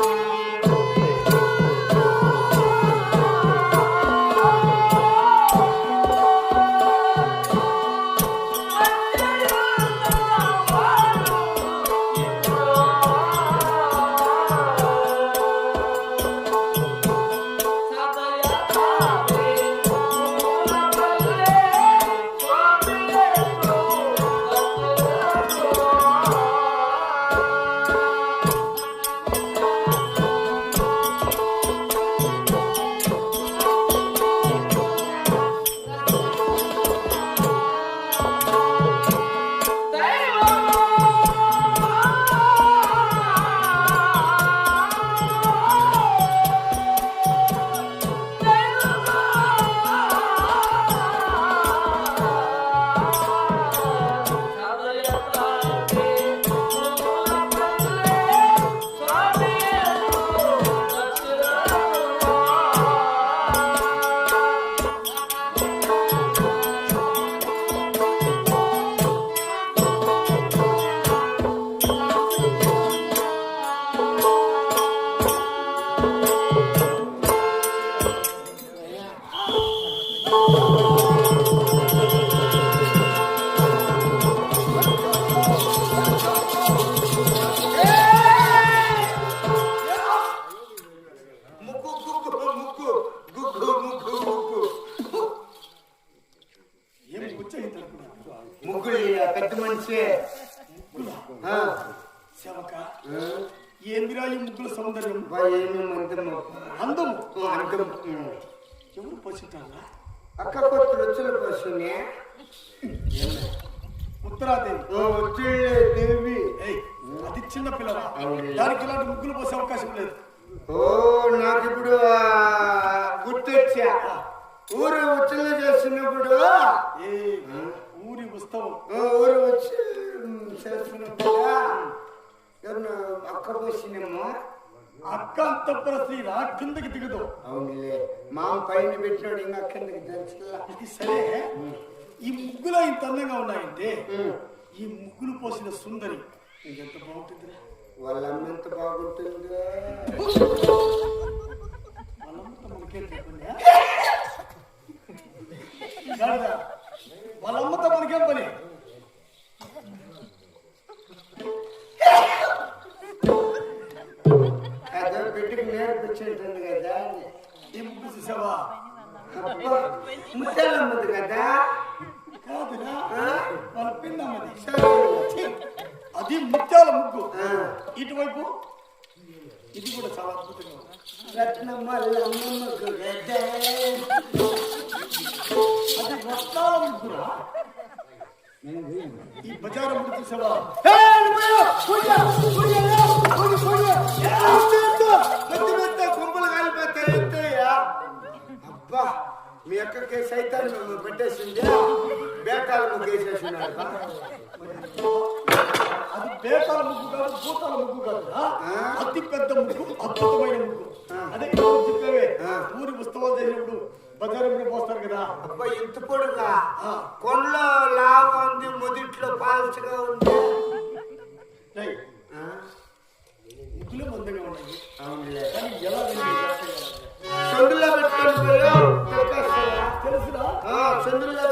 ముగ్గు అక్క కొత్త రుచుల కోసమే. ఉత్తరాదేవి. ఓ వచ్చే దేవి. ఏయ్, అది చిన్న అవును. దానికి ఇలాంటి ముగ్గులు పోసే అవకాశం లేదు. ఓ నాకు ఇప్పుడు గుర్తొచ్చా? ఊరు ఉచ్చలు చేస్తున్నప్పుడు. ఏ ఊరి ఉత్సవం. ఊరు వచ్చి ఉమ్, చేస్తున్నప్పుడు ఎవరు అక్క పోసినేమో. అక్క అంతఃపుర స్త్రీరా కిందకి దిగదు. అవునులే. మా పైన పెట్టినాడు ఇంకా కిందకి ఇది సరే. ఈ ముగ్గులు ఇంత అందంగా ఉన్నాయంటే ఈ ముగ్గులు పోసిన సుందరి ఎంత బాగుంటుందిరా? వాళ్ళమ్మ ఎంత బాగుంటుందో ముసలమ్మది కదా? కాదురా? వాళ్ళ. ఛీ, అది ముత్యాల ముగ్గు. ఇటువైపు. ఇది కూడా చాలా అద్భుతంగా ఉంది. రత్నమ్మ కదా అది వస్త్రాల ముగ్గురా? ఈ బజారు ముగ్గు చూసావా? మీ అక్కకి సైతాన్ని మేము పెట్టేసింది బేటాలు ముగ్గేసేసినాడు అది బేతాల ముగ్గు కాదు భూతాల ముగ్గు కాదు? అతి పెద్ద ముగ్గు అద్భుతమైన ముగ్గు. అదే చెప్పేవే. ఊరి ఉత్సవాలు చేసినప్పుడు ముగ్గు పోస్తారు కదా. ఇంత పొడుగా. కొండలో లాగా ఉంది మొదిట్లో పాల్చగా ఉంది. రేయ్, ఆ? ముగ్గులే మందంగా ఉన్నాయి. అవునులే. కానీ ఎలా ఆ,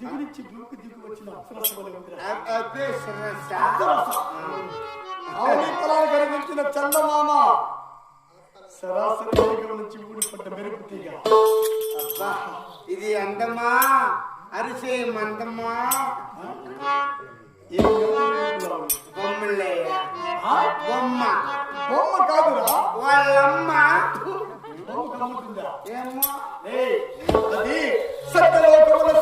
దిగునిచ్చి భూమికి దిగు వచ్చిన అప్సరస వలె ఉందిరా. అ- అదే సరసా. అప్సరస. అవని తలాలు కనిపించిన చందమామ సరాసరి వేగం నుంచి ఊడిపడ్డ మెరుపు తీగ అబ్బా ఇది అందమా అరిసే మందమా ఏం మెరుపులా ఉంది? బొమ్మలయ్య ఆ? బొమ్మ బొమ్మ కాదురా వాళ్ళమ్మ బొమ్మ కమ్ముతుందా ఏమో ఏయ్, అది సత్యలోకముల.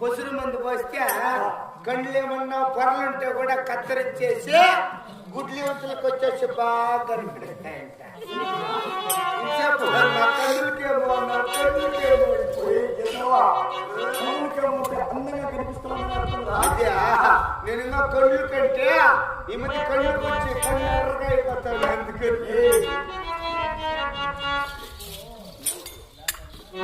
పొసురు మందు పోస్తే కళ్ళు ఏమన్నా పొరలుంటే కూడా కత్తిరించేసి గుడ్లు యువతలకు వచ్చేసి బాగా? అదే నేను ఇంకా కళ్ళు కంటే ఈ మధ్య కళ్ళుకి వచ్చి కళ్ళు ఎర్రగా అయిపోతాను అందుకని. ఏయ్,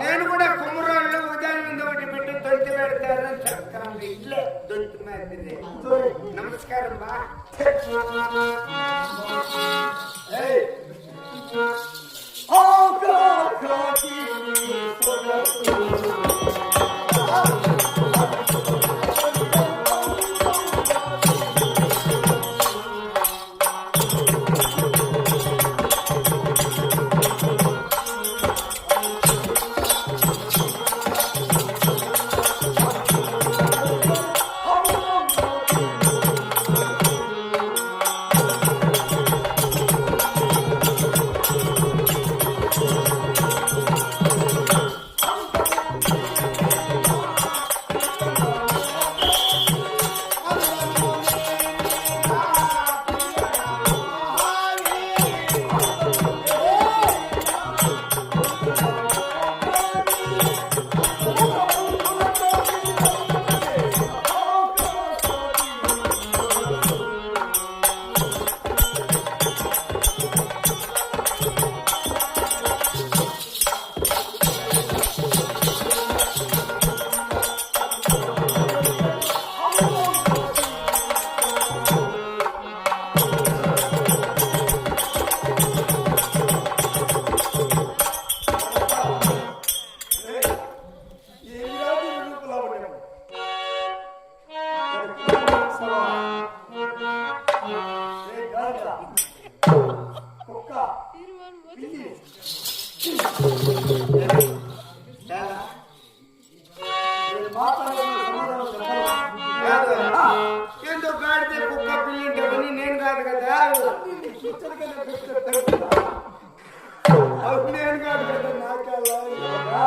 నేను కూడా కుమ్మరాళ్ళు ఉదయం మీద ఒకటి పెట్టి దొంతి పెడతారని చెప్తాను ఇల్లే దొరికి మాదిరి నమస్కారం బా ఏయ్! ఆకాశాకి స్వగతం. ఉంటుందని నేను కాదు కదా ఇచ్చరికనే నేను కాదు. కదా నాకెలా